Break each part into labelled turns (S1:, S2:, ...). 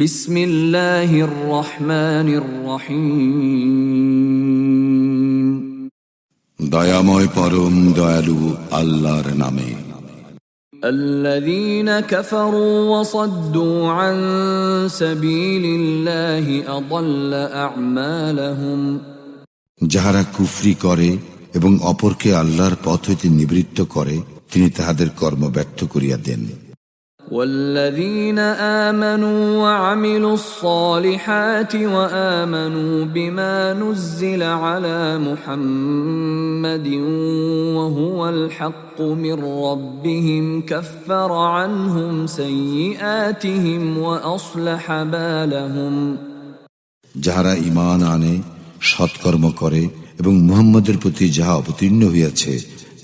S1: বিসমিল্লাহির রহমানির রহিম
S2: দয়াময় পরম দয়ালু আল্লাহর নামে
S1: الذين كفروا وصدوا عن سبيل الله أضل أعمالهم
S2: যাহারা কুফরি করে এবং অপরকে আল্লাহর পথ হইতে নিবৃত্ত করে তিনি তাহাদের কর্ম ব্যর্থ করিয়া দেন
S1: والذين آمنوا وعملوا الصالحات وآمنوا بما نزل على محمد وهو الحق من ربهم كفر عنهم سيئاتهم وأصلح بالهم
S2: যাহারা ইমান আনে সৎকর্ম করে এবং মুহাম্মদের প্রতি যাহা অবতীর্ণ হইয়াছে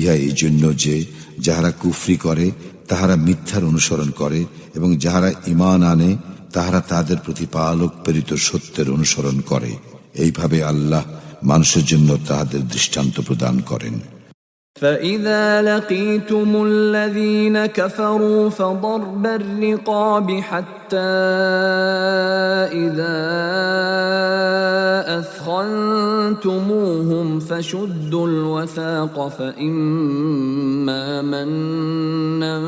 S2: ইহা এই জন্য যে যাহারা কুফরি করে তাহারা মিথ্যার অনুসরণ করে এবং যাহারা ইমান আনে তাহারা তাদের পালক প্রেরিত সত্যের অনুসরণ করে এইভাবে আল্লাহ মানুষের জন্য তাহাদের দৃষ্টান্ত প্রদান করেন
S1: فإذا لقيتم الذين كفروا فضرب الرقاب حتى إذا أثخنتموهم فشدوا الوثاق فإما منا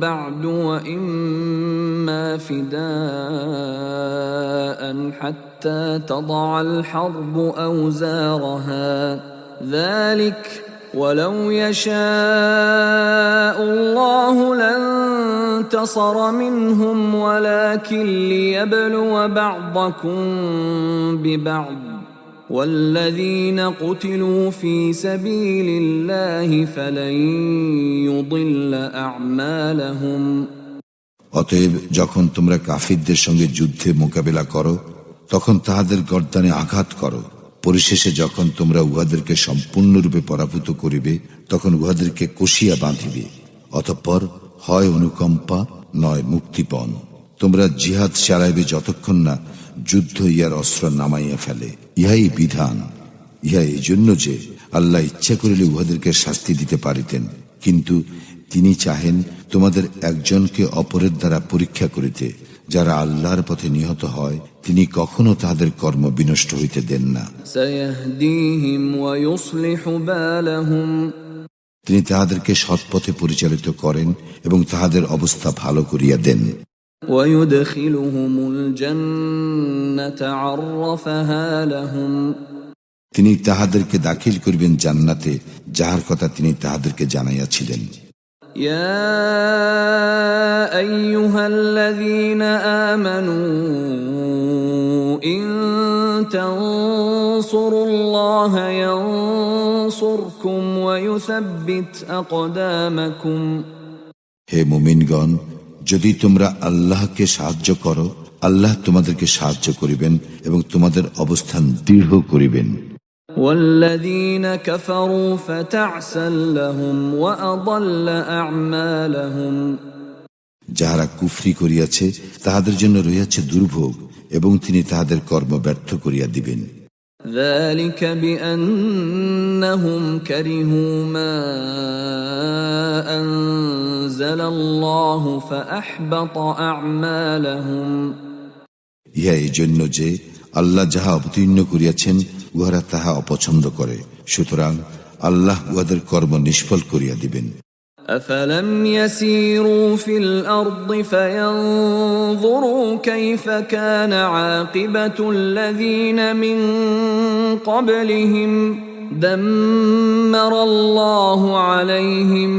S1: بعد وإما فداء حتى تضع الحرب أوزارها ذلك ولو يشاء الله لانتصر منهم ولكن ليبلو بعضكم ببعض والذين قتلوا في سبيل الله فلن يضل أعمالهم
S2: অতএব যখন তোমরা কাফিরদের সঙ্গে যুদ্ধে মোকাবেলা করো তখন তাহাদের গর্দানে আঘাত করো পরিশেষে যখন তোমরা উহাদেরকে সম্পূর্ণরূপে পরাভূত করিবে তখন উহাদেরকে কষিয়া বাঁধিবে অতঃপর হয় অনুকম্পা নয় মুক্তিপণ তোমরা জিহাদ চালাইবে যতক্ষণ না যুদ্ধ ইয়ার অস্ত্র নামাইয়া ফেলে ইহাই বিধান ইহা এই জন্য যে আল্লাহ ইচ্ছা করিলে উহাদেরকে শাস্তি দিতে পারিতেন কিন্তু তিনি চাহেন তোমাদের একজনকে অপরের দ্বারা পরীক্ষা করিতে যারা আল্লাহর পথে নিহত হয় তিনি কখনো তাদের কর্ম বিনষ্ট হইতে দেন না তিনি তাহাদেরকে সৎপথে পরিচালিত করেন এবং তাহাদের অবস্থা ভালো করিয়া দেন তিনি তাহাদেরকে দাখিল করিবেন জান্নাতে যাহার কথা তিনি তাহাদেরকে জানাইয়াছিলেন
S1: ইয়া আইয়ুহাল্লাযীনা الذين হে
S2: মুমিনগণ যদি তোমরা আল্লাহকে সাহায্য করো আল্লাহ তোমাদেরকে সাহায্য করিবেন এবং তোমাদের অবস্থান দৃঢ় করিবেন যাহারা কুফরি করিয়াছে তাহাদের জন্য রইয়াছে দুর্ভোগ এবং তিনি তাহাদের কর্ম ব্যর্থ করিয়া দিবেন ইহা এই জন্য যে আল্লাহ যাহা অবতীর্ণ করিয়াছেন উহারা তাহা অপছন্দ করে সুতরাং আল্লাহ উহাদের কর্ম নিষ্ফল করিয়া দিবেন
S1: أفلم يسيروا في الأرض فينظروا كيف كان عاقبة الذين من قبلهم دمر الله عليهم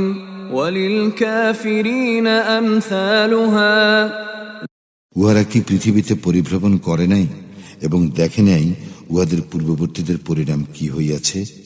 S1: وللكافرين أمثالها
S2: উহারা কি পৃথিবীতে পরিভ্রমণ করে নাই এবং দেখে নাই উহাদের পূর্ববর্তীদের পরিণাম কি হইয়াছে